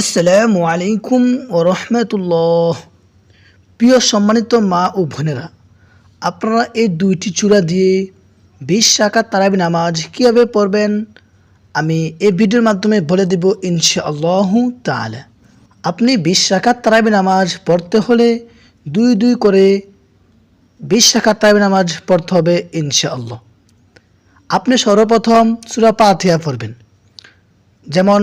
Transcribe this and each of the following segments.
আসসালামু আলাইকুম ও রহমতুল্লাহ। প্রিয় সম্মানিত মা ও বোনেরা, আপনারা এই দুইটি চূড়া দিয়ে বিশ শাখা তারাবি নামাজ কীভাবে পড়বেন? আমি এই ভিডিওর মাধ্যমে বলে দেব ইনশাআল্লাহ তাআলা। আপনি বিশ শাখা তারাবি নামাজ পড়তে হলে দুই দুই করে বিশ শাখা তারাবি নামাজ পড়তে হবে ইনশাআল্লাহ। আপনি সর্বপ্রথম সূরা পাথিয়া পড়বেন। যেমন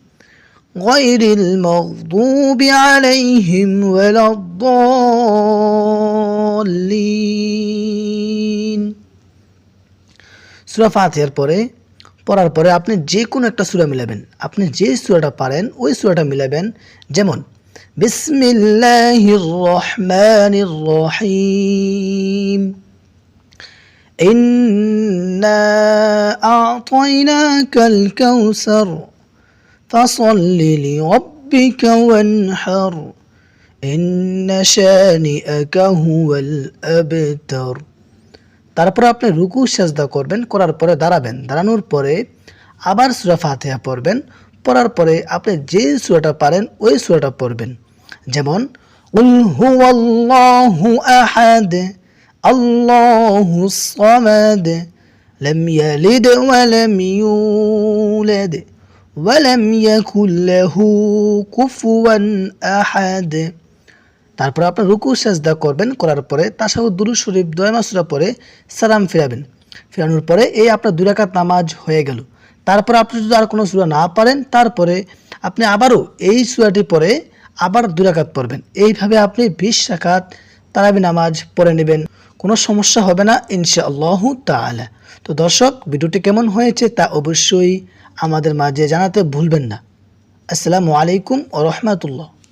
غير المغضوب عليهم ولا الضالين সুরা ফাতিহার পরে পড়ার পরে আপনি যে কোনো একটা সূরা মিলাবেন আপনি যে সূরাটা পারেন ওই সূরাটা মিলাবেন যেমন বিসমিল্লাহির রহমানির রহিম إنا أعطيناك الكوثر فصل لربك وانحر إن شانئك هو الأبتر তারপর আপনি রুকু সাজদা করবেন করার পরে দাঁড়াবেন দাঁড়ানোর পরে আবার সুরা ফাতিহা পড়বেন পড়ার পরে আপনি যে সুরাটা পারেন ওই সুরাটা পড়বেন যেমন উল হুয়াল্লাহু আহাদ আল্লাহু সামাদ لم يلد ولم يولد ولم ولم يكن له كفوا احد তারপর আপনার রুকু সেজদা করবেন, করার পরে তাসাহু দুরু শরীফ দয়মাসুরা পরে সালাম ফেরাবেন। ফেরানোর পরে এই আপনার দুরাকাত নামাজ হয়ে গেল। তারপর আপনি যদি আর কোনো সুরা না পারেন, তারপরে আপনি আবারও এই সুরাটি পরে আবার দুরাকাত পড়বেন। এইভাবে আপনি বিশ রাকাত তারাবি নামাজ পড়ে নেবেন। কোনো সমস্যা হবে না, ইনশাআল্লাহ তাহলে তো দর্শক, ভিডিওটি কেমন হয়েছে তা অবশ্যই আমাদের মাঝে জানাতে ভুলবেন না। আসসালামু আলাইকুম ও রহমতুল্লাহ।